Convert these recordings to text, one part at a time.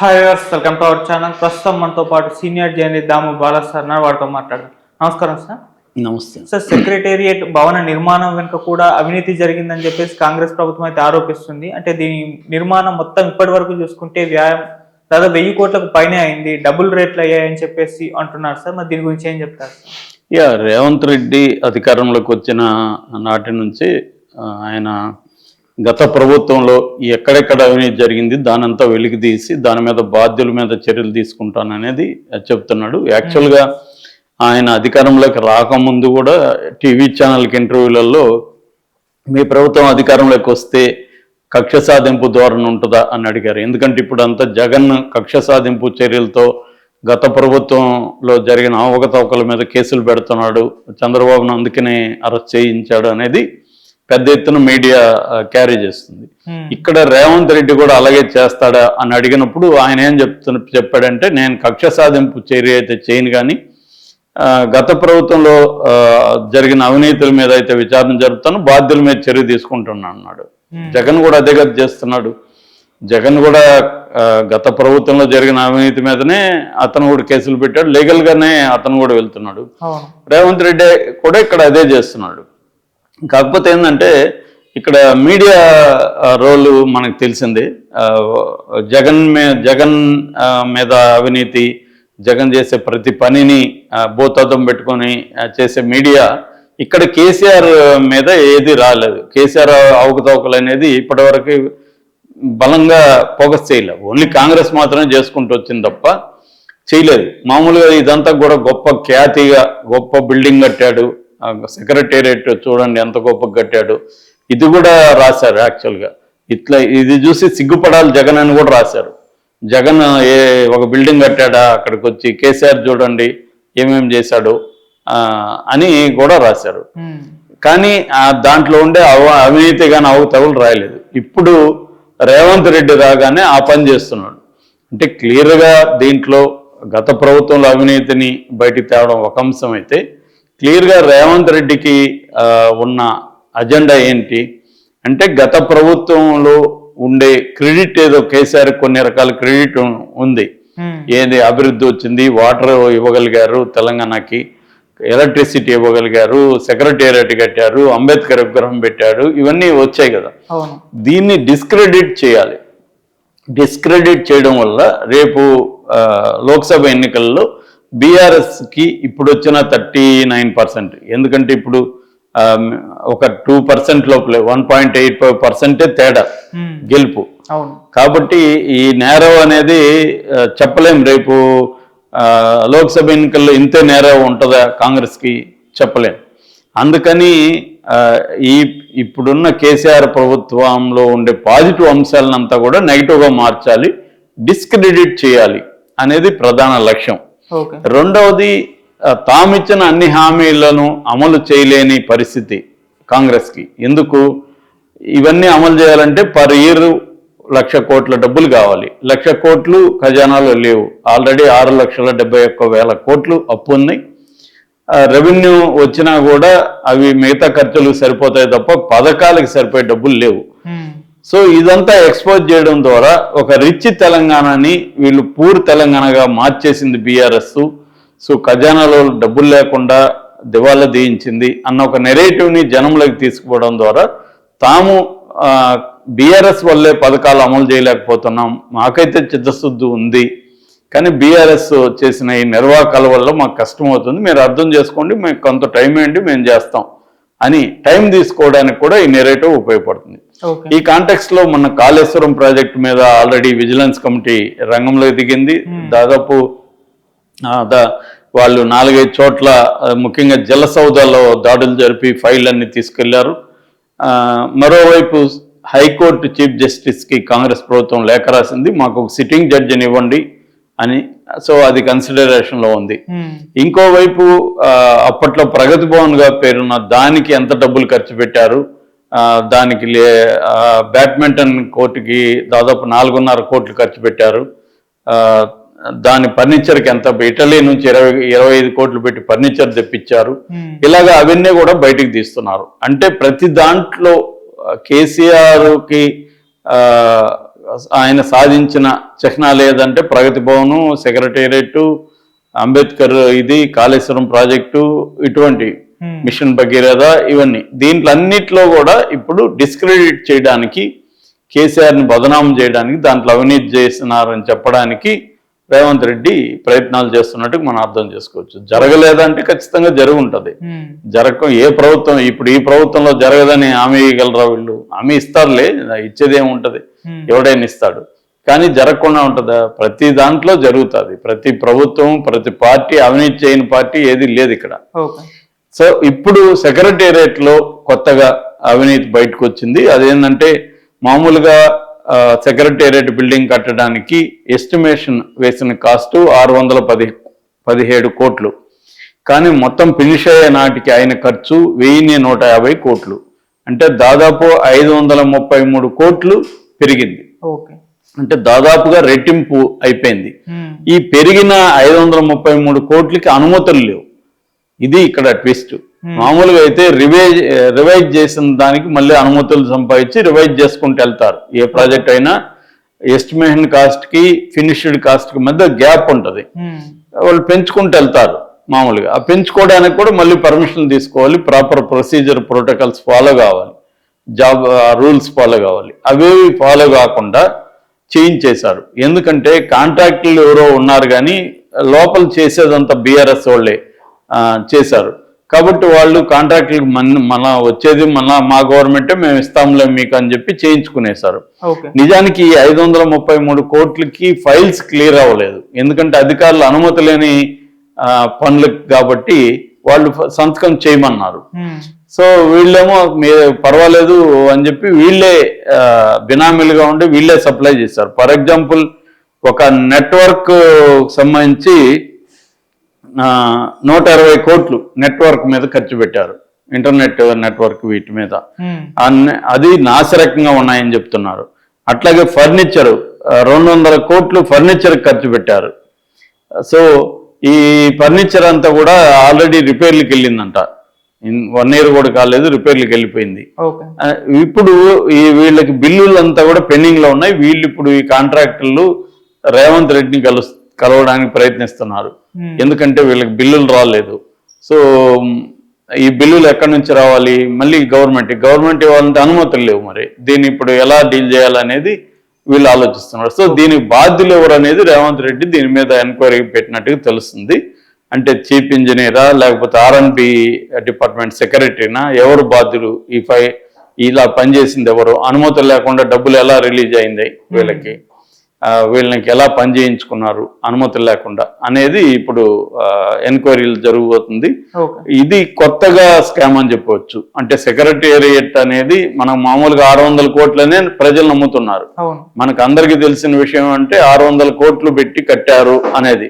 Hi welcome to our channel ప్రస్తుతం మనతో పాటు senior journalist Damu Bala sir. వారితో మాట్లాడదాం. నమస్కారం సార్. నమస్తే. సార్ సెక్రటేరియట్ భవన నిర్మాణం వెనుక కూడా అవినీతి జరిగిందని చెప్పేసి కాంగ్రెస్ ప్రభుత్వం అయితే ఆరోపిస్తుంది. అంటే దీని నిర్మాణం మొత్తం ఇప్పటి వరకు చూసుకుంటే వ్యాయామం దాదాపు వెయ్యి కోట్లకు పైనే అయింది. డబుల్ రేట్లు అయ్యాయని చెప్పేసి అంటున్నారు సార్. మరి దీని గురించి ఏం చెప్తారు యా రేవంత్ రెడ్డి అధికారంలోకి వచ్చిన నాటి నుంచి ఆయన గత ప్రభుత్వంలో ఎక్కడెక్కడ అవినీతి జరిగింది దానంతా వెలికి తీసి దాని మీద బాధ్యుల మీద చర్యలు తీసుకుంటాననేది చెప్తున్నాడు. యాక్చువల్గా ఆయన అధికారంలోకి రాకముందు కూడా టీవీ ఛానల్కి ఇంటర్వ్యూలలో మీ ప్రభుత్వం అధికారంలోకి వస్తే కక్ష సాధింపు ధోరణి ఉంటుందా? అని అడిగారు. ఎందుకంటే ఇప్పుడు అంతా జగన్ కక్ష సాధింపు చర్యలతో గత ప్రభుత్వంలో జరిగిన అవకతవకల మీద కేసులు పెడుతున్నాడు. చంద్రబాబును అందుకనే అరెస్ట్ చేయించాడు అనేది పెద్ద ఎత్తున మీడియా క్యారీ చేస్తుంది. ఇక్కడ రేవంత్ రెడ్డి కూడా అలాగే చేస్తాడా అని అడిగినప్పుడు ఆయన ఏం చెప్తున్న చెప్పాడంటే నేను కక్ష సాధింపు చర్య అయితే చేయను కానీ గత ప్రభుత్వంలో జరిగిన అవినీతుల మీద అయితే విచారణ జరుపుతాను బాధ్యుల మీద చర్య తీసుకుంటున్నాను అన్నాడు. జగన్ కూడా అదే కదా చేస్తున్నాడు. జగన్ కూడా గత ప్రభుత్వంలో జరిగిన అవినీతి మీదనే అతను కూడా కేసులు పెట్టాడు. లీగల్ గానే అతను కూడా వెళ్తున్నాడు. రేవంత్ రెడ్డి కూడా ఇక్కడ అదే చేస్తున్నాడు. కాకపోతే ఏంటంటే ఇక్కడ మీడియా రోల్ మనకు తెలిసిందే. జగన్ మీ జగన్ మీద అవినీతి జగన్ చేసే ప్రతి పనిని భూతత్వం పెట్టుకొని చేసే మీడియా ఇక్కడ కేసీఆర్ మీద ఏది రాలేదు. కేసీఆర్ అవకతవకలు అనేది ఇప్పటివరకు బలంగా ఫోకస్ చేయలేదు ఓన్లీ కాంగ్రెస్ మాత్రమే చేసుకుంటూ వచ్చింది తప్ప చేయలేదు. మామూలుగా ఇదంతా కూడా గొప్ప ఖ్యాతిగా గొప్ప బిల్డింగ్ కట్టాడు. సెక్రటేరియట్ చూడండి ఎంత గొప్ప కట్టాడు. ఇది కూడా రాశారు యాక్చువల్గా. ఇట్లా ఇది చూసి సిగ్గుపడాలి జగన్ అని కూడా రాశారు. జగన్ ఏ ఒక బిల్డింగ్ కట్టాడా అక్కడికి వచ్చి కేసీఆర్ చూడండి ఏమేం చేశాడు అని కూడా రాశారు. కానీ ఆ దాంట్లో ఉండే అవ అవినీతి కానీ అవతవులు రాయలేదు. ఇప్పుడు రేవంత్ రెడ్డి రాగానే ఆ పని చేస్తున్నాడు. అంటే క్లియర్గా దీంట్లో గత ప్రభుత్వంలో అవినీతిని బయటికి తేవడం ఒక అంశం అయితే క్లియర్గా రేవంత్ రెడ్డికి ఉన్న అజెండా ఏంటి? అంటే గత ప్రభుత్వంలో ఉండే క్రెడిట్ ఏదో కేసీఆర్ కొన్ని రకాల క్రెడిట్ ఉంది. ఏది? అభివృద్ధి వచ్చింది వాటర్ ఇవ్వగలిగారు తెలంగాణకి ఎలక్ట్రిసిటీ ఇవ్వగలిగారు సెక్రటేరియట్ కట్టారు అంబేద్కర్ విగ్రహం పెట్టారు ఇవన్నీ వచ్చాయి కదా. దీన్ని డిస్క్రెడిట్ చేయాలి. డిస్క్రెడిట్ చేయడం వల్ల రేపు లోక్సభ ఎన్నికల్లో బీఆర్ఎస్కి ఇప్పుడు వచ్చిన థర్టీ నైన్ పర్సెంట్. ఎందుకంటే ఇప్పుడు ఒక టూ పర్సెంట్ లోపలే వన్ పాయింట్ ఎయిట్ ఫైవ్ పర్సెంటే తేడా. గెలుపు. కాబట్టి ఈ నేరవ్ అనేది చెప్పలేం రేపు లోక్సభ ఎన్నికల్లో ఇంతే నేరవ్ ఉంటుందా కాంగ్రెస్కి చెప్పలేం. అందుకని ఈ ఇప్పుడున్న కేసీఆర్ ప్రభుత్వంలో ఉండే పాజిటివ్ అంశాలనంతా కూడా నెగిటివ్గా మార్చాలి డిస్క్రెడిట్ చేయాలి అనేది ప్రధాన లక్ష్యం. రెండవది తామిచ్చిన అన్ని హామీలను అమలు చేయలేని పరిస్థితి కాంగ్రెస్కి. ఎందుకు? ఇవన్నీ అమలు చేయాలంటే పర్ ఇయర్ లక్ష కోట్ల డబ్బులు కావాలి. లక్ష కోట్లు ఖజానాలో లేవు. ఆల్రెడీ ఆరు లక్షల డెబ్బై ఒక్క వేల కోట్లు అప్పు ఉన్నాయి. రెవెన్యూ వచ్చినా కూడా అవి మిగతా ఖర్చులకు సరిపోతాయి తప్ప పథకాలకు సరిపోయే డబ్బులు లేవు. సో ఇదంతా ఎక్స్పోజ్ చేయడం ద్వారా ఒక రిచ్ తెలంగాణని వీళ్ళు పూర్ తెలంగాణగా మార్చేసింది బీఆర్ఎస్. సో ఖజానాలో డబ్బులు లేకుండా దివాలా దీయించింది అన్న ఒక నెరేటివ్ని జనంలోకి తీసుకుపోవడం ద్వారా తాము బీఆర్ఎస్ వల్లే పథకాలు అమలు చేయలేకపోతున్నాం. మాకైతే చిత్తశుద్ధి ఉంది. కానీ బీఆర్ఎస్ చేసిన ఈ నిర్వాహకాల వల్ల మాకు కష్టం అవుతుంది మీరు అర్థం చేసుకోండి మేము కొంత టైం ఏంటి మేము చేస్తాం. అని టైం తీసుకోవడానికి కూడా ఈ నెరేటివ్ ఉపయోగపడుతుంది. ఈ కాంటెక్స్ట్లో మన కాళేశ్వరం ప్రాజెక్ట్ మీద ఆల్రెడీ విజిలెన్స్ కమిటీ రంగంలోకి దిగింది. దాదాపు ఆ, దా- వాళ్ళు నాలుగైదు చోట్ల ముఖ్యంగా జల సౌదాలో దాడులు జరిపి ఫైల్ అన్ని తీసుకెళ్ళారు. మరోవైపు హైకోర్టు చీఫ్ జస్టిస్కి కాంగ్రెస్ ప్రభుత్వం లేఖ రాసింది మాకు ఒక సిట్టింగ్ జడ్జిని ఇవ్వండి అని సో అది కన్సిడరేషన్లో ఉంది. Hmm. ఇంకోవైపు అప్పట్లో ప్రగతి భవన్గా పేరున్న దానికి ఎంత డబ్బులు ఖర్చు పెట్టారు? దానికి లే బ్యాడ్మింటన్ కోర్టుకి దాదాపు నాలుగున్నర కోట్లు ఖర్చు పెట్టారు. దాని ఫర్నిచర్కి ఎంత? ఇటలీ నుంచి ఇరవై ఇరవై ఐదు కోట్లు పెట్టి ఫర్నిచర్ తెప్పించారు. Hmm. ఇలాగా అవన్నీ కూడా బయటికి తీస్తున్నారు. అంటే ప్రతి దాంట్లో కేసీఆర్కి ఆయన సాధించిన చిహ్నాలు ఏదంటే ప్రగతి భవను సెక్రటేరియట్ అంబేద్కర్ ఇది కాళేశ్వరం ప్రాజెక్టు ఇటువంటి. మిషన్ భగీరథ ఇవన్నీ దీంట్లో అన్నిట్లో కూడా ఇప్పుడు డిస్క్రెడిట్ చేయడానికి కేసీఆర్ని బదనాం చేయడానికి దాంట్లో అవినీతి చేస్తున్నారని చెప్పడానికి రేవంత్ రెడ్డి ప్రయత్నాలు చేస్తున్నట్టు మనం అర్థం చేసుకోవచ్చు. జరగలేదంటే ఖచ్చితంగా జరిగి ఉంటుంది జరగ ఏ ప్రభుత్వం ఇప్పుడు ఈ ప్రభుత్వంలో జరగదని హామీ ఇవ్వగలరా వీళ్ళు? హామీ ఇస్తారులే ఇచ్చేది ఏముంటది ఎవడైనా ఇస్తాడు. కానీ జరగకుండా ఉంటుందా? ప్రతి దాంట్లో జరుగుతుంది. ప్రతి ప్రభుత్వం ప్రతి పార్టీ అవినీతి చేయని పార్టీ ఏది లేదు ఇక్కడ. సో ఇప్పుడు సెక్రటేరియట్లో కొత్తగా అవినీతి బయటకు వచ్చింది అదేంటంటే మామూలుగా సెక్రటేరియట్ బిల్డింగ్ కట్టడానికి ఎస్టిమేషన్ వేసిన కాస్ట్ ఆరు వందల పది పదిహేడు కోట్లు. కానీ మొత్తం ఫినిష్ అయ్యే నాటికి అయిన ఖర్చు వెయ్యి నూట యాభై కోట్లు. అంటే దాదాపు ఐదు వందల ముప్పై మూడు కోట్లు పెరిగింది. అంటే దాదాపుగా రెట్టింపు అయిపోయింది. ఈ పెరిగిన ఐదు వందల ముప్పై మూడు కోట్లకి అనుమతులు లేవు. ఇది ఇక్కడ ట్విస్ట్. మామూలుగా అయితే రివైజ్ రివైజ్ చేసిన దానికి మళ్ళీ అనుమతులు సంపాదించి రివైజ్ చేసుకుంటూ వెళ్తారు. ఏ ప్రాజెక్ట్ అయినా ఎస్టిమేషన్ కాస్ట్కి ఫినిష్డ్ కాస్ట్కి మధ్య గ్యాప్ ఉంటది. ఉమ్, వాళ్ళు పెంచుకుంటూ వెళ్తారు మామూలుగా. ఆ పెంచుకోవడానికి కూడా మళ్ళీ పర్మిషన్ తీసుకోవాలి ప్రాపర్ ప్రొసీజర్ ప్రోటోకాల్స్ ఫాలో కావాలి జాబ్ రూల్స్ ఫాలో కావాలి. అవేవి ఫాలో కాకుండా చేయించేశారు ఎందుకంటే కాంట్రాక్టులు ఎవరో ఉన్నారు కానీ లోపల చేసేదంతా బీఆర్ఎస్ వాళ్ళే చేశారు. కాబట్టి వాళ్ళు కాంట్రాక్టులకు మన మన వచ్చేది మన మా గవర్నమెంటే మేము ఇస్తాంలే మీకు అని చెప్పి చేయించుకునేశారు ఓకే. నిజానికి ఈ ఐదు వందల ముప్పై మూడు కోట్లకి ఫైల్స్ క్లియర్ అవ్వలేదు. ఎందుకంటే అధికారులు అనుమతి లేని పనులు కాబట్టి వాళ్ళు సంతకం చేయమన్నారు. సో వీళ్ళేమో మీ పర్వాలేదు అని చెప్పి వీళ్ళే బినామీలుగా ఉండి వీళ్ళే సప్లై చేశారు. ఫర్ ఎగ్జాంపుల్ ఒక నెట్వర్క్ సంబంధించి నూట ఇరవై కోట్లు నెట్వర్క్ మీద ఖర్చు పెట్టారు. ఇంటర్నెట్ నెట్వర్క్ వీటి మీద. అది నాసిరకంగా ఉన్నాయని చెప్తున్నారు. అట్లాగే ఫర్నిచర్ రెండు వందల కోట్లు ఫర్నిచర్ ఖర్చు పెట్టారు. సో ఈ ఫర్నిచర్ అంతా కూడా ఆల్రెడీ రిపేర్లకు వెళ్ళిందంట. వన్ ఇయర్ కూడా కాలేదు రిపేర్లకు వెళ్ళిపోయింది. ఇప్పుడు ఈ వీళ్ళకి బిల్లులు అంతా కూడా పెండింగ్లో ఉన్నాయి. వీళ్ళు ఇప్పుడు ఈ కాంట్రాక్టర్లు రేవంత్ రెడ్డిని కలు కలవడానికి ప్రయత్నిస్తున్నారు. ఎందుకంటే వీళ్ళకి బిల్లులు రాలేదు. సో ఈ బిల్లులు ఎక్కడి నుంచి రావాలి? మళ్ళీ గవర్నమెంట్ గవర్నమెంట్ ఇవ్వాలంటే అనుమతులు లేవు మరి. దీన్ని ఇప్పుడు ఎలా డీల్ చేయాలనేది వీళ్ళు ఆలోచిస్తున్నారు. సో దీనికి బాధ్యులు ఎవరు అనేది రేవంత్ రెడ్డి దీని మీద ఎంక్వైరీ పెట్టినట్టుగా తెలుస్తుంది. అంటే చీఫ్ ఇంజనీరా లేకపోతే ఆర్ఎన్బి డిపార్ట్మెంట్ సెక్రటరీనా? ఎవరు బాధ్యులు? ఈ ఫై ఇలా పనిచేసింది ఎవరు? అనుమతులు లేకుండా డబ్బులు ఎలా రిలీజ్ అయింది వీళ్ళకి? ఆ, వీళ్ళకి ఎలా పని చేయించుకున్నారు? అనుమతులు లేకుండా అనేది ఇప్పుడు ఎంక్వైరీలు జరగబోతుంది ఇది కొత్తగా స్కామ్ అని చెప్పవచ్చు. అంటే సెక్రటేరియట్ అనేది మనం మామూలుగా ఆరు వందల కోట్లనే ప్రజలు నమ్ముతున్నారు. మనకు అందరికీ తెలిసిన విషయం అంటే ఆరు వందల కోట్లు పెట్టి కట్టారు అనేది.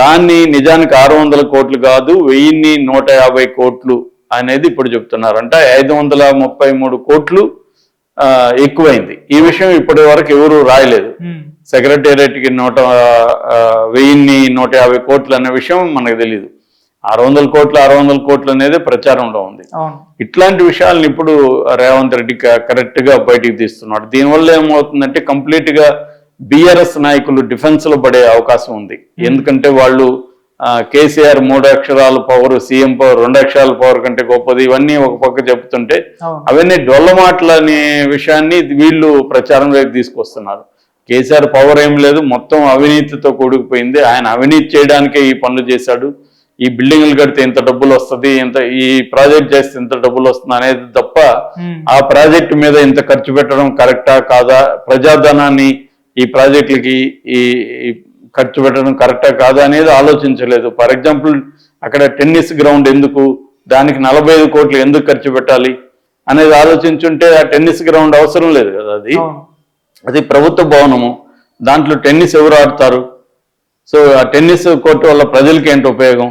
దాన్ని నిజానికి ఆరు వందల కోట్లు కాదు వెయ్యిన్ని నూట యాభై కోట్లు అనేది ఇప్పుడు చెప్తున్నారు అంటే ఐదు వందల ముప్పై మూడు కోట్లు ఎక్కువైంది. ఈ విషయం ఇప్పటి వరకు ఎవరు రాయలేదు. ఉమ్, సెక్రటేరియట్కి నూట వెయ్యిన్ని నూట యాభై కోట్లు అనే విషయం మనకు తెలియదు ఆరు వందల కోట్లు ఆరు వందల కోట్లు అనేది ప్రచారంలో ఉంది. ఇట్లాంటి విషయాలను ఇప్పుడు రేవంత్ రెడ్డి కరెక్ట్గా బయటికి తీస్తున్నాడు. దీనివల్ల ఏమవుతుందంటే కంప్లీట్గా బీఆర్ఎస్ నాయకులు డిఫెన్స్లో పడే అవకాశం ఉంది. ఎందుకంటే వాళ్ళు కేసీఆర్ మూడు అక్షరాల పవర్ సీఎం పవర్ రెండు అక్షరాల పవర్ కంటే గొప్పది. ఇవన్నీ ఒక పక్క చెప్తుంటే అవును. అవన్నీ డొల్ల మాటలు అనే విషయాన్ని వీళ్ళు ప్రచారంలోకి తీసుకొస్తున్నారు. కేసీఆర్ పవర్ ఏం లేదు మొత్తం అవినీతితో కూడుకుపోయింది. ఆయన అవినీతి చేయడానికే ఈ పనులు చేశాడు. ఈ బిల్డింగ్లు కడితే ఇంత డబ్బులు వస్తుంది ఇంత ఈ ప్రాజెక్ట్ చేస్తే ఇంత డబ్బులు వస్తుంది అనేది తప్ప ఆ ప్రాజెక్టు మీద ఇంత ఖర్చు పెట్టడం కరెక్టా కాదా? ప్రజాధనాన్ని ఈ ప్రాజెక్టులకి ఈ ఖర్చు పెట్టడం కరెక్టా కాదా అనేది ఆలోచించలేదు. ఫర్ ఎగ్జాంపుల్ అక్కడ టెన్నిస్ గ్రౌండ్ ఎందుకు? దానికి నలభై ఐదు కోట్లు ఎందుకు ఖర్చు పెట్టాలి? అనేది ఆలోచించుంటే ఆ టెన్నిస్ గ్రౌండ్ అవసరం లేదు కదా అది. అది ప్రభుత్వ భవనము. దాంట్లో టెన్నిస్ ఎవరు ఆడతారు? సో ఆ టెన్నిస్ కోర్టు వల్ల ప్రజలకి ఏంటి ఉపయోగం?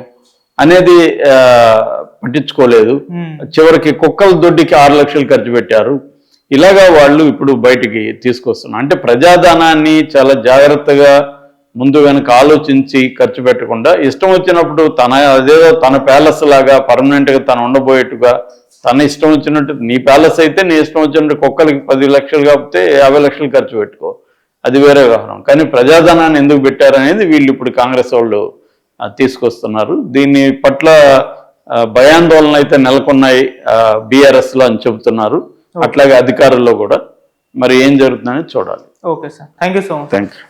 అనేది పట్టించుకోలేదు. చివరికి కుక్కల దొడ్డికి ఆరు లక్షలు ఖర్చు పెట్టారు. ఇలాగా వాళ్ళు ఇప్పుడు బయటికి తీసుకొస్తున్నారు. అంటే ప్రజాధనాన్ని చాలా జాగ్రత్తగా ముందు వెనక ఆలోచించి ఖర్చు పెట్టకుండా ఇష్టం వచ్చినప్పుడు తన అదేదో తన ప్యాలెస్ లాగా పర్మనెంట్గా తను ఉండబోయేట్టుగా తన ఇష్టం వచ్చినట్టు నీ ప్యాలెస్ అయితే నీ ఇష్టం వచ్చినట్టు కుక్కలకి పది లక్షలు కాకపోతే యాభై లక్షలు ఖర్చు పెట్టుకో. అది వేరే వ్యవహారం. కానీ ప్రజాధనాన్ని ఎందుకు పెట్టారనేది వీళ్ళు ఇప్పుడు కాంగ్రెస్ వాళ్ళు తీసుకొస్తున్నారు. దీని పట్ల ఆ, భయాందోళనలు అయితే నెలకొన్నాయి బీఆర్ఎస్లో అని చెబుతున్నారు. అట్లాగే అధికారుల్లో కూడా. మరి ఏం జరుగుతుందని చూడాలి. Okay sir. Thank you so much. Thank you